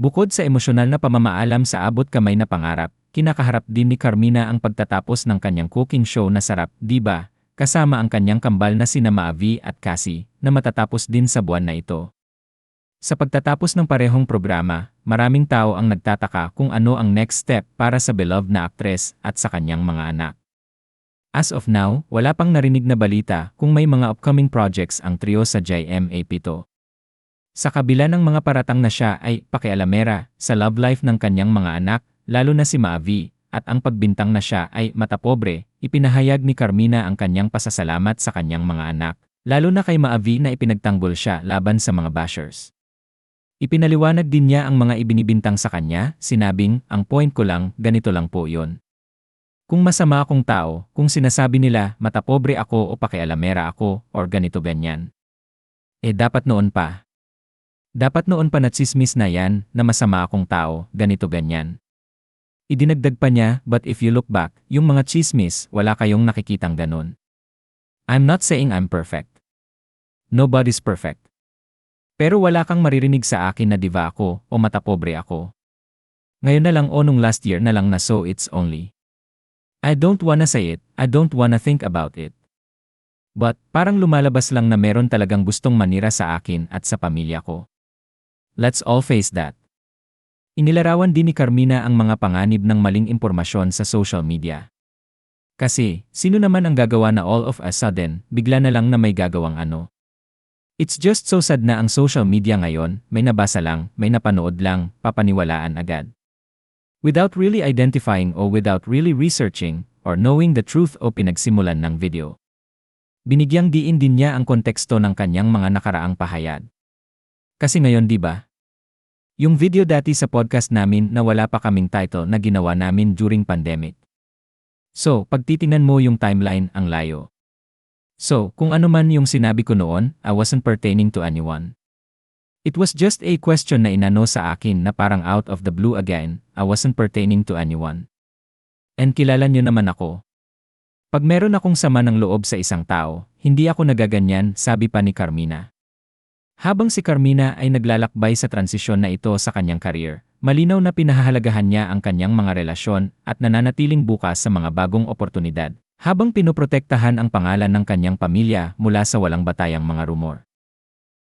Bukod sa emosyonal na pamamaalam sa abot kamay na pangarap, kinakaharap din ni Carmina ang pagtatapos ng kanyang cooking show na Sarap, Di ba? Kasama ang kanyang kambal na sina Maavi at Cassie, na matatapos din sa buwan na ito. Sa pagtatapos ng parehong programa, maraming tao ang nagtataka kung ano ang next step para sa beloved na aktres at sa kanyang mga anak. As of now, wala pang narinig na balita kung may mga upcoming projects ang trio sa JMA7. Sa kabila ng mga paratang na siya ay pakialamera sa love life ng kanyang mga anak, lalo na si Maavi, at ang pagbintang na siya ay matapobre, ipinahayag ni Carmina ang kanyang pasasalamat sa kanyang mga anak, lalo na kay Maavi na ipinagtanggol siya laban sa mga bashers. Ipinaliwanag din niya ang mga ibinibintang sa kanya, sinabing, ang point ko lang, ganito lang po yon. Kung masama akong tao, kung sinasabi nila matapobre ako o pakialamera ako, or ganito ganyan. Eh dapat noon pa, dapat noon pa natsismis na yan na masama akong tao, ganito ganyan. Idinagdag pa niya, but if you look back, yung mga chismis, wala kayong nakikitang ganun. I'm not saying I'm perfect. Nobody's perfect. Pero wala kang maririnig sa akin na diva ako o matapobre ako. Ngayon na lang o nung last year na lang na so it's only. I don't wanna say it, I don't wanna think about it. But, parang lumalabas lang na meron talagang gustong manira sa akin at sa pamilya ko. Let's all face that. Inilarawan din ni Carmina ang mga panganib ng maling impormasyon sa social media. Kasi, sino naman ang gagawa na all of a sudden, bigla na lang na may gagawang ano? It's just so sad na ang social media ngayon, may nabasa lang, may napanood lang, papaniwalaan agad. Without really identifying o without really researching, or knowing the truth o pinagsimulan ng video. Binigyang diin din niya ang konteksto ng kanyang mga nakaraang pahayag. Kasi ngayon di ba, yung video dati sa podcast namin na wala pa kaming title na ginawa namin during pandemic. So, pag titingnan mo yung timeline, ang layo. So, kung ano man yung sinabi ko noon, I wasn't pertaining to anyone. It was just a question na inano sa akin na parang out of the blue again, I wasn't pertaining to anyone. And kilala niyo naman ako. Pag meron akong sama ng loob sa isang tao, hindi ako nagaganyan, sabi pa ni Carmina. Habang si Carmina ay naglalakbay sa transisyon na ito sa kanyang career, malinaw na pinahahalagahan niya ang kanyang mga relasyon at nananatiling bukas sa mga bagong oportunidad, habang pinoprotektahan ang pangalan ng kanyang pamilya mula sa walang batayang mga rumor.